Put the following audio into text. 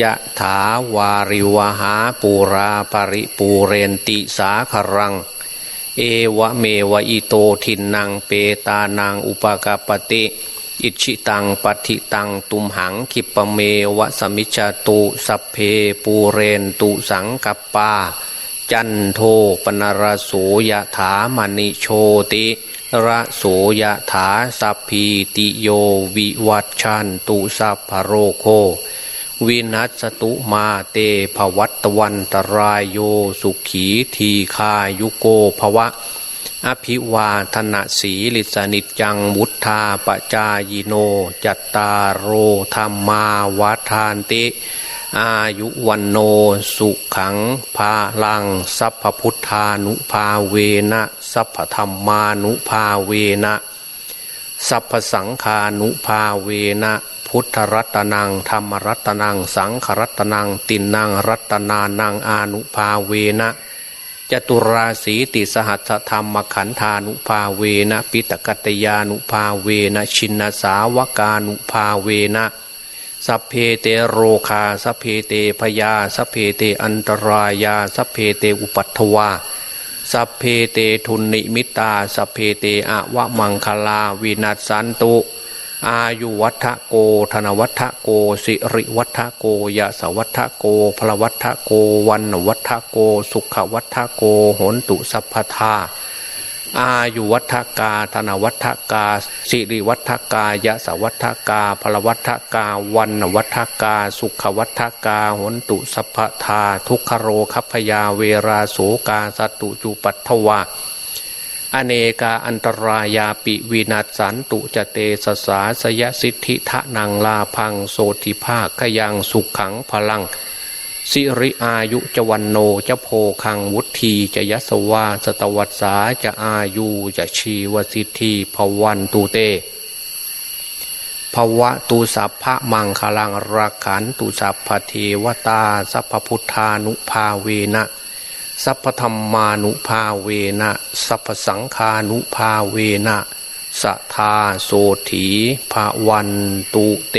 ยะถาวาริวหาปูราปริปูเรนติสาครัง เอวะเมวะอิโตทินนางเปตานางอุปกาปติอิชิตังปัติตังตุมหังคิปะเมวะสมิจจตุสัพเพปูเรนตุสังกัปปา จันโทปนรโสยะถามณิโชติระโสยะถาสัพพีติโยวิวัตชันตุสัพพโรโค วินัสตุมาเตภวัตวันตรายโยสุขีทีคายุโกภวะ อภิวาธนะสีลิสนิจังวุธาปจายโน จัตตารโอธรรมาวาทานติ อายุวันโนสุขังภาลัง สัพพพุทธานุภาเวนะสัพพธรรมานุภาเวนะ สัพพสังคานุภาเวนะ พุทธรัตนังธรรมรัตนัง สังขรัตนัง ตินนังรัตนานังอานุภาเวนะจตุราสีติสหัสธรรมขันธานุภาเวนะปิตกัตยานุภาเวนะชินสาวกานุภาเวนะสัพเพเตโรคาสัพเพเตพยาสัพเพเตอันตรายาสัพเพเตอุปัตวาสัพเพเตทุนนิมิตาสัพเพเตอะวะมังคลาวินัสสันตุ อายุวัฏโก ธนวัฏโก สิริวัฏโกยะสวัฏโกพลวัฏโก วันวัฏโก สุขวัฏโกโหนตุสัพพทาอายุวัฏกา ธนวัฏกา สิริวัฏกายะสวัฏกาพลวัฏกา วันวัฏกา สุขวัฏกาโหนตุสัพพทา ทุกขโรคัพพยาเวราโสกาสตุจุปัตถวา อเนกาอันตรายาปิวินัสสันตุจเตสสาสยสิทธิทะนังลาพังโสติภาคขยังสุขขังพลัง สิริอายุจวันโนจะโพคังวุธีจะยสวาสตวัสสาจะอายุจะชีวสิทธิภวันตุเตภวะตุสัพพะมังคลังรักขันตุสัพพเทวตาสัพพุทธานุภาเวนะ สัพพธรรมานุภาเวนะสัพพสังคานุภาเวนะสัทาโสถีภาวันตุเต